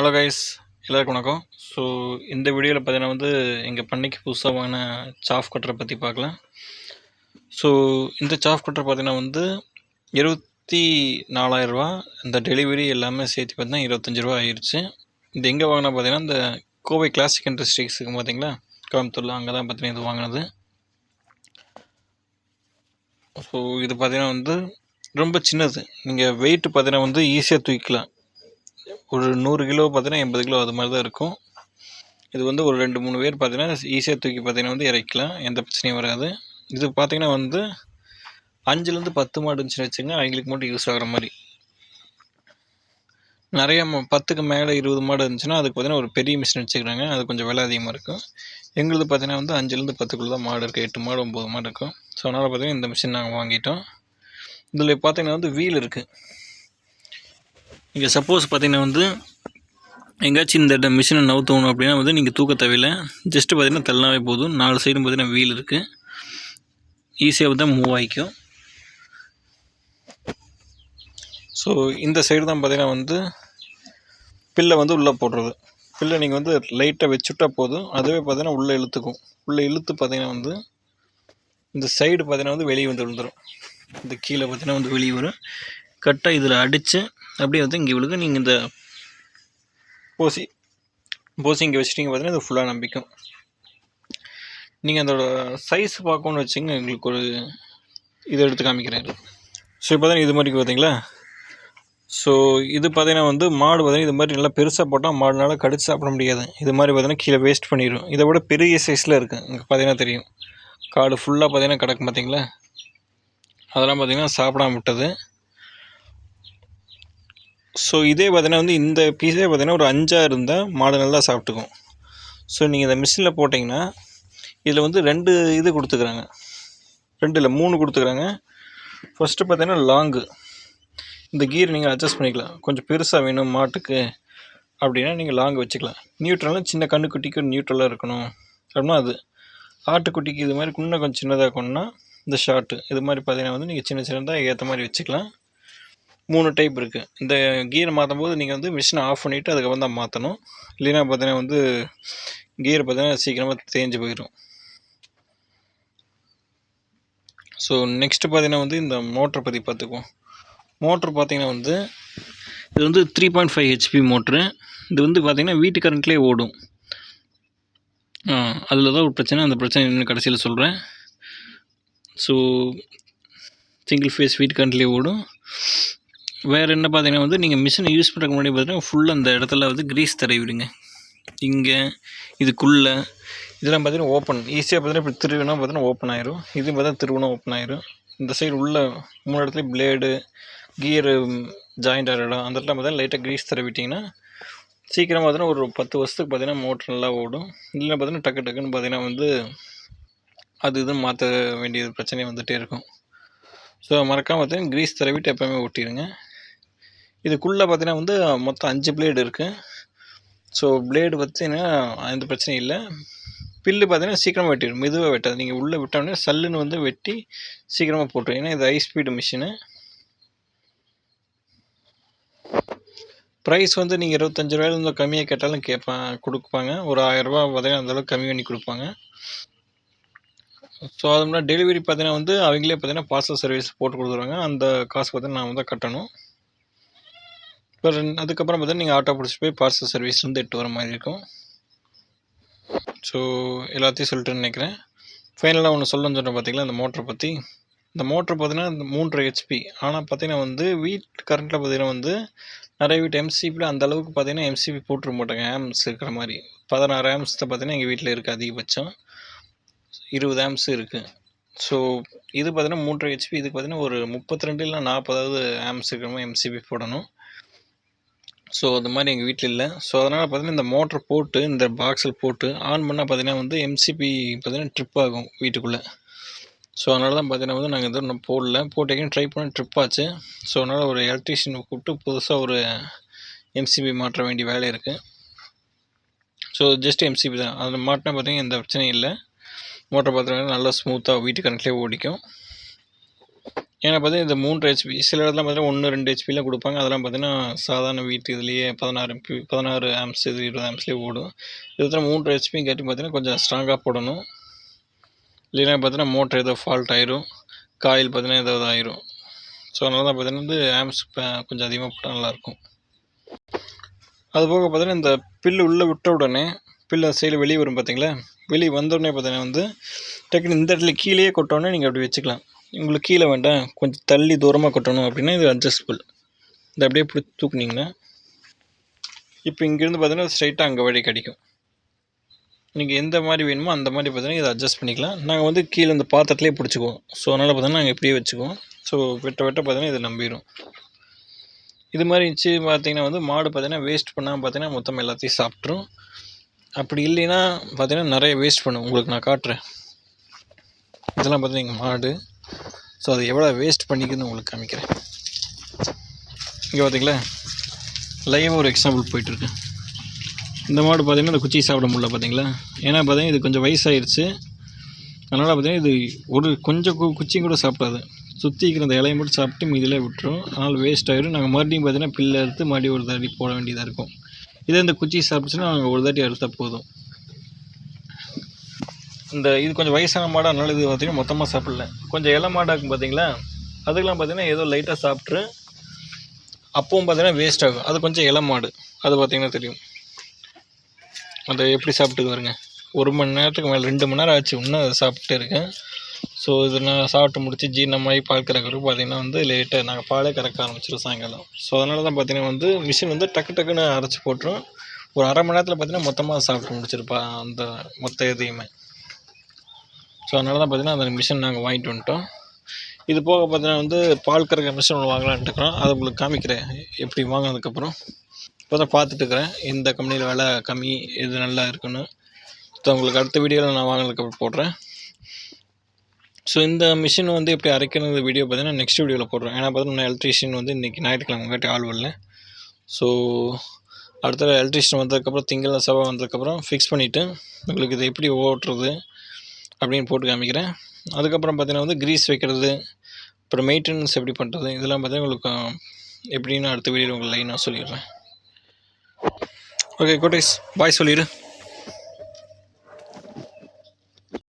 Hello guys எல்லாருக்கும் வணக்கம். So இந்த வீடியோவில் பார்த்தீங்கன்னா வந்து எங்கள் பண்ணைக்கு புதுசாக வாங்கின சாஃப் கட்டரை பற்றி பார்க்கலாம். ஸோ இந்த சாஃப் கட்டர் பார்த்தீங்கன்னா வந்து இருபத்தி நாலாயிரரூவா இந்த டெலிவரி எல்லாமே சேர்த்து பார்த்தீங்கன்னா இருபத்தஞ்சி ரூபா ஆயிடுச்சு இது எங்கே வாங்கினா பார்த்தீங்கன்னா இந்த கோவை கிளாசிக் இண்டஸ்ட்ரீஸுக்கு பார்த்தீங்களா? கோயம்புத்தூரில் அங்கே தான் பார்த்தீங்கன்னா இது வாங்கினது. ஸோ இது பார்த்தீங்கன்னா வந்து ரொம்ப சின்னது. நீங்கள் வெயிட் பார்த்தீங்கன்னா வந்து ஈஸியாக தூக்கிக்கலாம். ஒரு நூறு கிலோ பார்த்தீங்கன்னா எண்பது கிலோ அது மாதிரி தான் இருக்கும். இது வந்து ஒரு ரெண்டு மூணு பேர் பார்த்தீங்கன்னா ஈஸியாக தூக்கி பார்த்தீங்கன்னா வந்து இறக்கலாம் எந்த பிரச்சனையும் வராது. இது பார்த்தீங்கன்னா வந்து அஞ்சுலேருந்து பத்து மாடு இருந்துச்சுன்னு வச்சுங்க அவங்களுக்கு மட்டும் யூஸ் ஆகிற மாதிரி. நிறைய ம- பத்துக்கு மேலே இருபது மாடு இருந்துச்சுன்னா அதுக்கு பார்த்தீங்கன்னா ஒரு பெரிய மிஷின் வச்சுக்கிறாங்க. அது கொஞ்சம் விலை அதிகமாக இருக்கும். எங்களுது பார்த்தீங்கன்னா வந்து அஞ்சுலேருந்து பத்துக்குள்ளே தான் மாடு இருக்குது எட்டு மாடு ஒம்பது மாடு இருக்கும். ஸோ அதனால் பார்த்தீங்கன்னா இந்த மிஷின் நாங்கள் வாங்கிட்டோம். இதில் பார்த்தீங்கன்னா வந்து வீல் இருக்குது நீங்கள் சப்போஸ் பார்த்தீங்கன்னா வந்து எங்கேயாச்சும் இந்த மிஷினை நவுத்தணும் அப்படின்னா வந்து நீங்கள் தூக்க தேவையில்லை. ஜஸ்ட்டு பார்த்தீங்கன்னா தள்ளினாவே போதும். நாலு சைடும் பார்த்தீங்கன்னா வீல் இருக்குது ஈஸியாக தான் மூவ் ஆகிக்கும் ஸோ இந்த சைடு தான் பார்த்தீங்கன்னா வந்து பில்லை வந்து உள்ளே போடுறது. பில்லை நீங்கள் வந்து லைட்டாக வச்சுட்டா போதும். அதுவே பார்த்தீங்கன்னா உள்ளே இழுத்துக்கும். உள்ளே இழுத்து பார்த்தீங்கன்னா வந்து இந்த சைடு பார்த்தீங்கன்னா வந்து வெளியே வந்து விழுந்துடும் இந்த கீழே பார்த்தீங்கன்னா வந்து வெளியே வரும். கரெக்டாக இதில் அடித்து அப்படியே வந்து இங்கே இவளுக்கு நீங்கள் இந்த போசி போசி இங்கே வச்சிட்டிங்க பார்த்தீங்கன்னா இது ஃபுல்லாக நம்பிக்கும். நீங்கள் அதோட சைஸ் பார்க்கணுன்னு வச்சுங்க எங்களுக்கு ஒரு இதை எடுத்து காமிக்கிறேன். ஸோ இப்போ தான் இது மாதிரி பார்த்தீங்களா ஸோ இது பார்த்தீங்கன்னா வந்து மாடு பார்த்தீங்கன்னா இது மாதிரி நல்லா பெருசாக போட்டால் மாடுனால கடிச்சு சாப்பிட முடியாது. இது மாதிரி பார்த்தீங்கன்னா கீழே வேஸ்ட் பண்ணிடும் இதை விட பெரிய சைஸில் இருக்குது இங்கே பார்த்தீங்கன்னா தெரியும். காடு ஃபுல்லாக பார்த்தீங்கன்னா கிடக்கும் பார்த்தீங்களா அதெல்லாம் பார்த்திங்கன்னா சாப்பிடாம விட்டது. ஸோ இதே பார்த்தீங்கன்னா வந்து இந்த பீஸே பார்த்தீங்கன்னா ஒரு அஞ்சாக இருந்தால் மாடு நல்லா சாப்பிட்டுக்கும். ஸோ நீங்கள் இந்த மிஷினில் போட்டிங்கன்னா இதில் வந்து ரெண்டு இது கொடுத்துக்குறாங்க. ரெண்டு இல்லை மூணு கொடுத்துக்குறாங்க. ஃபஸ்ட்டு பார்த்தீங்கன்னா லாங்கு இந்த கீர் நீங்கள் அட்ஜஸ்ட் பண்ணிக்கலாம். கொஞ்சம் பெருசாக வேணும் மாட்டுக்கு அப்படின்னா நீங்கள் லாங் வச்சுக்கலாம். நியூட்ரல்னால் சின்ன கண்ணுக்குட்டிக்கு நியூட்ரலாக இருக்கணும். அப்படின்னா அது. ஆட்டுக்குட்டிக்கு இது மாதிரி இன்னும் கொஞ்சம் சின்னதாக இருக்கணும்னா இந்த ஷார்ட்டு இது மாதிரி பார்த்தீங்கன்னா வந்து நீங்கள் சின்ன சின்னதாக ஏற்ற மாதிரி வச்சுக்கலாம். மூணு டைப் இருக்குது இந்த கியர் மாற்றும் போது நீங்கள் வந்து மிஷினை ஆஃப் பண்ணிவிட்டு அதுக்கப்புறம் தான் மாற்றணும் இல்லைன்னா பார்த்தீங்கன்னா வந்து கியர் பார்த்தீங்கன்னா சீக்கிரமாக தேஞ்சு போயிடும் ஸோ நெக்ஸ்ட்டு பார்த்தீங்கன்னா வந்து இந்த மோட்டரை பற்றி பார்த்துக்குவோம் மோட்ரு பார்த்தீங்கன்னா வந்து இது வந்து three point five HP motor இது வந்து பார்த்திங்கன்னா வீட்டு கரண்ட்லேயே ஓடும். அதில் தான் ஒரு பிரச்சனை அந்த பிரச்சனை இன்னும் கடைசியில் சொல்கிறேன் ஸோ சிங்கிள் ஃபேஸ் வீட்டு கரண்ட்லேயே ஓடும். வேறு என்ன பார்த்தீங்கன்னா வந்து நீங்கள் மிஷினை யூஸ் பண்ணுறதுக்கு முன்னாடி பார்த்தீங்கன்னா ஃபுல்லாக அந்த இடத்துல வந்து க்ரீஸ் தடவி இங்கே இதுக்குள்ளே இதெல்லாம் பார்த்தீங்கன்னா ஓப்பன் ஈஸியாக பார்த்தீங்கன்னா இப்படி திருவினா பார்த்தீங்கன்னா ஓப்பன் ஆயிரும். இது பார்த்தீங்கன்னா திருவினா ஓப்பன் ஆயிரும். இந்த சைடு உள்ள மூணு இடத்துல பிளேடு கியரு ஜாயிண்ட் ஆகிற இடம் அந்த இடத்துல பார்த்தீங்கன்னா லைட்டாக க்ரீஸ் தடவிட்டிங்கன்னா சீக்கிரம் பார்த்தீங்கன்னா ஒரு பத்து வருஷத்துக்கு பார்த்தீங்கன்னா மோட்ரு நல்லா ஓடும். இல்லைன்னா பார்த்தீங்கன்னா டக்கு டக்குன்னு பார்த்தீங்கன்னா வந்து அது இதுன்னு மாற்ற வேண்டிய பிரச்சனை வந்துகிட்டே இருக்கும். ஸோ மறக்காமல் பார்த்தீங்கன்னா க்ரீஸ் தடவிட்டு எப்போவுமே ஓட்டிடுங்க இதுக்குள்ளே பார்த்தீங்கன்னா வந்து மொத்தம் அஞ்சு பிளேடு இருக்குது ஸோ பிளேடு பார்த்தீங்கன்னா எந்த பிரச்சனையும் இல்லை. பில்லு பார்த்தீங்கன்னா சீக்கிரமாக வெட்டிடும் மெதுவாக வெட்டாது. நீங்கள் உள்ளே விட்டோடனே சல்லுன்னு வந்து வெட்டி சீக்கிரமாக போட்டுரும் ஏன்னா இது ஹை ஸ்பீடு மிஷினு ப்ரைஸ் வந்து நீங்கள் இருபத்தஞ்சி ரூபாயிலேருந்து கம்மியாக கேட்டாலும் கேட்பாங்க கொடுப்பாங்க. ஒரு ஆயிரரூபா பார்த்தீங்கன்னா அந்தளவுக்கு கம்மி பண்ணி கொடுப்பாங்க. ஸோ அது டெலிவரி பார்த்தீங்கன்னா வந்து அவங்களே பார்த்தீங்கன்னா பார்சல் சர்வீஸ் போட்டு கொடுத்துருவாங்க. அந்த காசு பார்த்தீங்கன்னா நான் தான் கட்டணும். இப்போ அதுக்கப்புறம் பார்த்தீங்கன்னா நீங்கள் ஆட்டோ பிடிச்சி போய் பார்சல் சர்வீஸ் வந்து எட்டு வர மாதிரி இருக்கும். ஸோ எல்லாத்தையும் சொல்லிட்டு நினைக்கிறேன். ஃபைனலாக ஒன்று சொல்லணும்னு சொன்னேன் பார்த்தீங்களா இந்த மோட்டரை பற்றி இந்த மோட்ரு பார்த்தீங்கன்னா இந்த மூன்றரை ஹெச்பி ஆனால் பார்த்தீங்கன்னா வந்து வீட் கரண்ட்டில் பார்த்தீங்கன்னா வந்து நிறைய வீட்டு எம்சிபியில் அந்த அளவுக்கு பார்த்தீங்கன்னா எம்சிபி போட்டுருக்க மாட்டாங்க. ஆம்ஸ் இருக்கிற மாதிரி. பதினாறு ஆம்ஸ் தான் பார்த்தீங்கன்னா எங்கள் வீட்டில் இருக்குது அதிகபட்சம். இருபது ஆம்ஸ் இருக்குது ஸோ இது பார்த்தீங்கன்னா மூன்றரை ஹெச்பி இதுக்கு பார்த்தீங்கன்னா ஒரு முப்பத்தி ரெண்டு இல்லை நாற்பதாவது ஆம்ஸ் இருக்கிற மாதிரி எம்சிபி போடணும். ஸோ அது மாதிரி எங்கள் வீட்டில் இல்லை. ஸோ அதனால் பார்த்தீங்கன்னா இந்த மோட்ரு போட்டு இந்த பாக்ஸில் போட்டு ஆன் பண்ணால் பார்த்தீங்கன்னா வந்து எம்சிபி பார்த்தீங்கன்னா ட்ரிப் ஆகும் வீட்டுக்குள்ளே. ஸோ அதனால தான் பார்த்தீங்கன்னா வந்து நாங்கள் எதுவும் நான் போடல. போட்டேன் ட்ரை பண்ணி ட்ரிப் ஆச்சு. ஸோ அதனால் ஒரு எலக்ட்ரீஷியனை கூப்பிட்டு புதுசாக ஒரு எம்சிபி மாற்ற வேண்டிய வேலை இருக்குது ஸோ ஜஸ்ட் எம்சிபி தான். அதில் மாட்டினா பார்த்தீங்கன்னா எந்த பிரச்சனையும் இல்லை. மோட்டர் பார்த்தீங்கன்னா நல்லா ஸ்மூத்தாக வீட்டு கரண்ட்லேயே ஓடிக்கும். ஏன்னா பார்த்தீங்கன்னா இந்த மூன்று ஹெச்பி சில இடத்துல பார்த்தீங்கன்னா ஒன்று ரெண்டு ஹெச்பிலாம் கொடுப்பாங்க. அதெல்லாம் பார்த்தீங்கன்னா சாதாரண வீட்டு இதுலேயே பதினாறு எம்பி பதினாறு ஆம்ஸ் இது இருபது ஆம்ஸ்லேயே ஓடும். இதுல மூன்று ஹெச்பியும் கேட்டு பார்த்தீங்கன்னா கொஞ்சம் ஸ்ட்ராங்காக போடணும். இல்லைன்னா பார்த்தீங்கன்னா மோட்டர் ஏதோ ஃபால்ட் ஆயிரும். காயில் பார்த்தீங்கன்னா ஏதாவது ஆயிரும். ஸோ அதனால தான் பார்த்தீங்கன்னா வந்து ஆம்ஸ் கொஞ்சம் அதிகமாக போட்டால் நல்லாயிருக்கும். அதுபோக பார்த்தீங்கன்னா இந்த பில்லு உள்ளே விட்ட உடனே பில்லு சைடில் வெளியே வரும் பார்த்தீங்களா? வெளியே வந்தோடனே பார்த்தீங்கன்னா வந்து டக்குனு இந்த இடத்துல கீழேயே கொட்டோடனே நீங்கள் அப்படி வச்சுக்கலாம். உங்களுக்கு கீழே வேண்டாம். கொஞ்சம் தள்ளி தூரமாக கொட்டணும் அப்படின்னா இது அட்ஜஸ்டபிள் இதை அப்படியே பிடிச்சி தூக்குனீங்கன்னா இப்போ இங்கேருந்து பார்த்தீங்கன்னா ஸ்ட்ரைட்டாக அங்கே வழி கிடைக்கும். நீங்கள் எந்த மாதிரி வேணுமோ அந்த மாதிரி பார்த்தீங்கன்னா இதை அட்ஜஸ்ட் பண்ணிக்கலாம். நாங்கள் வந்து கீழே இந்த பாத்திரத்துலேயே பிடிச்சிக்குவோம். ஸோ அதனால் பார்த்தீங்கன்னா நாங்கள் இப்படியே வச்சுக்குவோம். ஸோ வெட்ட வெட்ட பார்த்தீங்கன்னா இதை நம்பிடும் இது மாதிரி இருந்துச்சு பார்த்தீங்கன்னா வந்து மாடு பார்த்தீங்கன்னா வேஸ்ட் பண்ணாமல் பார்த்தீங்கன்னா மொத்தம் எல்லாத்தையும் சாப்பிட்ரும் அப்படி இல்லைன்னா பார்த்தீங்கன்னா நிறைய வேஸ்ட் பண்ணும். உங்களுக்கு நான் காட்டுறேன். இதெல்லாம் பார்த்தீங்கன்னா மாடு. ஸோ அது எவ்வளோ வேஸ்ட் பண்ணிக்குதுன்னு உங்களுக்கு காமிக்கிறேன். இங்கே பார்த்தீங்களா லைவாக ஒரு எக்ஸாம்பிள் போயிட்டுருக்கு. இந்த மாடு பார்த்திங்கன்னா இந்த குச்சி சாப்பிட முடியல பார்த்தீங்களா ஏன்னா பார்த்தீங்கன்னா இது கொஞ்சம் வயசாயிருச்சு. அதனால் பார்த்தீங்கன்னா இது ஒரு கொஞ்சம் கு குச்சியும் கூட சாப்பிடாது. சுற்றி இருக்கிற அந்த இலையை மட்டும் சாப்பிட்டு மீதிலே விட்டுரும். அதனால் வேஸ்ட் ஆகிடும் நாங்கள் மறுபடியும் பார்த்தீங்கன்னா பில்லை எடுத்து மறுபடியும் ஒரு தாட்டி போட வேண்டியதாக இருக்கும். இதே இந்த குச்சி சாப்பிட்டுச்சுன்னா நாங்கள் ஒரு தாட்டி அறுத்தால் போதும். இந்த இது கொஞ்சம் வயசான மாடு அதனால இது பார்த்தீங்கன்னா மொத்தமாக சாப்பிடல. கொஞ்சம் இலை மாடாக இருக்கும் பார்த்தீங்களா அதுக்கெல்லாம் பார்த்தீங்கன்னா ஏதோ லைட்டாக சாப்பிட்ரு அப்பவும் பார்த்தீங்கன்னா வேஸ்ட் ஆகும். அது கொஞ்சம் இலை மாடு. அது பார்த்தீங்கன்னா தெரியும். அதை எப்படி சாப்பிட்டுக்கு வருங்க ஒரு மணி நேரத்துக்கு மேலே ரெண்டு மணி நேரம் ஆச்சு இன்னும் அதை சாப்பிட்டு இருக்கேன். ஸோ இது நான் சாப்பிட்டு முடிச்சு ஜீரணமாகி பால் கறக்கிறதுக்கு பார்த்தீங்கன்னா வந்து லேட்டாக நாங்கள் பாலே கறக்க ஆரம்பிச்சிடும் சாயங்காலம். ஸோ அதனால தான் பார்த்திங்கன்னா வந்து மிஷின் வந்து டக்கு டக்குன்னு அரைச்சி போட்டுரும். ஒரு அரை மணி நேரத்தில் பார்த்திங்கன்னா மொத்தமாக சாப்பிட்டு முடிச்சிருப்பா அந்த மொத்த இதையுமே. ஸோ அதனால தான் பார்த்தீங்கன்னா அந்த மிஷின் நாங்கள் வாங்கிட்டு வந்துட்டோம். இது போக பார்த்தீங்கன்னா வந்து பால் கறக்கிற மிஷின் ஒன்று வாங்கலான்ட்டு இருக்கிறோம். அதை உங்களுக்கு காமிக்கிறேன். எப்படி வாங்கினதுக்கப்புறம். இப்போ தான் பார்த்துட்டு இருக்கிறேன். இந்த கம்பெனியில் விலை கம்மி எது நல்லா இருக்குன்னு. ஸோ உங்களுக்கு அடுத்த வீடியோவில் நான் வாங்கினதுக்கப்புறம் போடுறேன். ஸோ இந்த மிஷின் வந்து எப்படி அரைக்கிறது வீடியோ பார்த்தீங்கன்னா நெக்ஸ்ட் வீடியோவில் போடுறேன். ஏன்னா பார்த்தீங்கன்னா எலக்ட்ரீஷியன் வந்து இன்றைக்கி ஞாயிற்றுக்கிழமை கேட்டு ஆள் வரல. ஸோ அடுத்த எலக்ட்ரீஷியன் வந்ததுக்கப்புறம் திங்கள் செவ்வாய் வந்ததுக்கப்புறம் ஃபிக்ஸ் பண்ணிவிட்டு உங்களுக்கு இதை எப்படி ஓட்டுறது அப்படின்னு போட்டு காமிக்கிறேன். அதுக்கப்புறம் பார்த்தீங்கன்னா வந்து க்ரீஸ் வைக்கிறது அப்புறம் மெயின்டெனன்ஸ் எப்படி பண்ணுறது இதெல்லாம் பார்த்தீங்கன்னா உங்களுக்கு எப்படின்னு அடுத்த வீடியோ உங்களுக்கு லைனாக சொல்லிடுறேன். ஓகே கோட்டேஸ் பாய் சொல்லிடு.